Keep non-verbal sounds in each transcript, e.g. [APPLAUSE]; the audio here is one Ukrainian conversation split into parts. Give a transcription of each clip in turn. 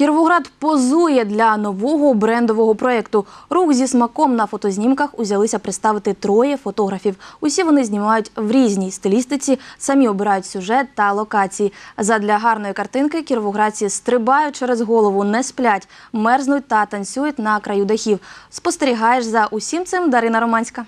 Кіровоград позує для нового брендового проєкту. Рух зі смаком на фотознімках узялися представити троє фотографів. Усі вони знімають в різній стилістиці, самі обирають сюжет та локації. Задля гарної картинки кіровоградці стрибають через голову, не сплять, мерзнуть та танцюють на краю дахів. Спостерігаєш за усім цим Дарина Романська.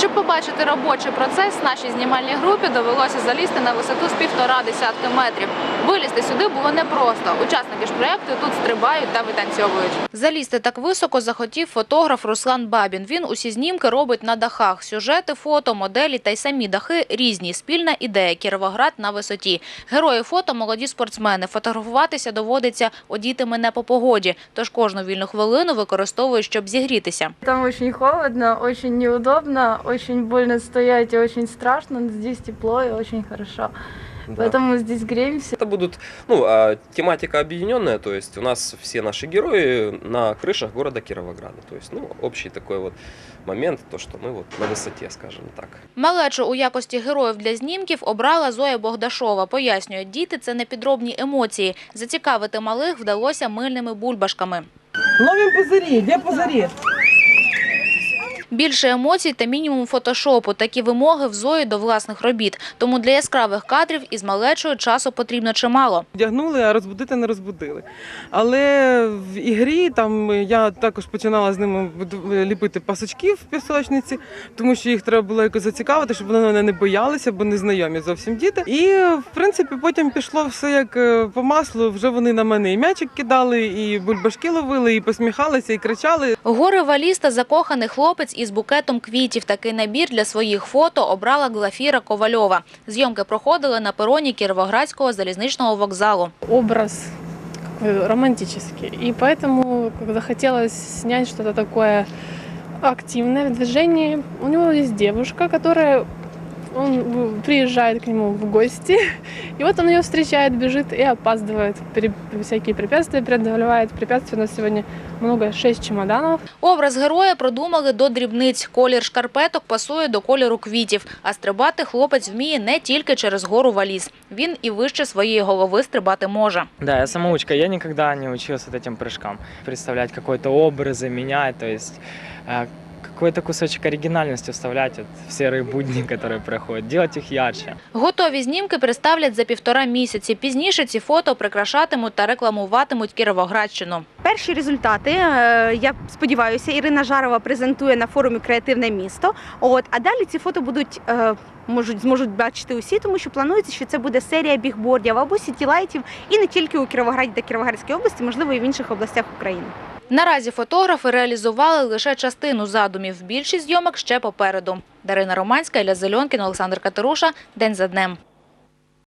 Щоб побачити робочий процес, нашій знімальній групі довелося залізти на висоту з півтора десятки метрів. Вилізти сюди було непросто. Учасники ж проєкту тут стрибають та витанцьовують. Залізти так високо захотів фотограф Руслан Бабін. Він усі знімки робить на дахах. Сюжети, фото, моделі та й самі дахи різні. Спільна ідея Кіровоград на висоті. Герої фото молоді спортсмени. Фотографуватися доводиться одітими не по погоді, тож кожну вільну хвилину використовують, щоб зігрітися. Там очень холодно, очень неудобно, очень больно стоять и очень страшно, но здесь тепло и очень хорошо. Да. Поэтому здесь греемся. Это будут, ну, а, тематика объединенная, то есть у нас все наши герои на крышах города Кировограда. То есть, ну, общий такой вот момент, то, что мы вот на высоте, скажем так. Малечу у якості героїв для знімків обрала Зоя Богдашова. Пояснює, діти – це не підробні емоції. Зацікавити малих вдалося мильними бульбашками. Ловим пузыри, где пузыри? Більше емоцій та мінімум фотошопу – такі вимоги в Зої до власних робіт. Тому для яскравих кадрів із малечою часу потрібно чимало. Вдягнули, а розбудити не розбудили. Але в ігрі там я також починала з ними ліпити пасочки в пісочниці, тому що їх треба було якось зацікавити, щоб вони не боялися, бо не знайомі зовсім діти. І в принципі потім пішло все як е, по маслу. Вже вони на мене і м'ячик кидали, і бульбашки ловили, і посміхалися, і кричали. Гори валіз та закоханий хлопець із букетом квітів. Такий набір для своїх фото обрала Глафіра Ковальова. Зйомки проходили на пероні Кіровоградського залізничного вокзалу. образ романтичний, романтический. И поэтому как зняти снять что-то такое активное в движении. У него есть девушка, которая он в- приезжает к нему в гости, [LAUGHS] и вот он ее встречает, бежит и опаздывает. Пере- всякие препятствия преодолевает. Препятствий у нас сегодня много, шесть чемоданов. Образ героя продумали до дрібниць. Колір шкарпеток пасує до кольору квітів. А стрибати хлопець вміє не тільки через гору валіз. Він і вище своєї голови стрибати може. Да, я самоучка, я никогда не учился вот этим прыжкам. Представлять какой-то образы, менять, то есть э, какой-то кусочек оригинальности вставлять в серые будни, которые проходят, делать их ярче. Готові знімки представлять за півтора місяці. Пізніше ці фото прикрашатимуть та рекламуватимуть Кіровоградщину. Перші результати, е, я сподіваюся, Ірина Жарова презентує на форумі Креативне місто. От а далі ці фото будуть е, можуть зможуть бачити усі, тому що планується, що це буде серія бігбордів або сітілайтів, і не тільки у Кіровограді та Кіровоградській області, можливо, і в інших областях України. Наразі фотографи реалізували лише частину задумів. Більшість зйомок ще попереду. Дарина Романська, Ілля Зельонкін, Олександр Катеруша. День за днем.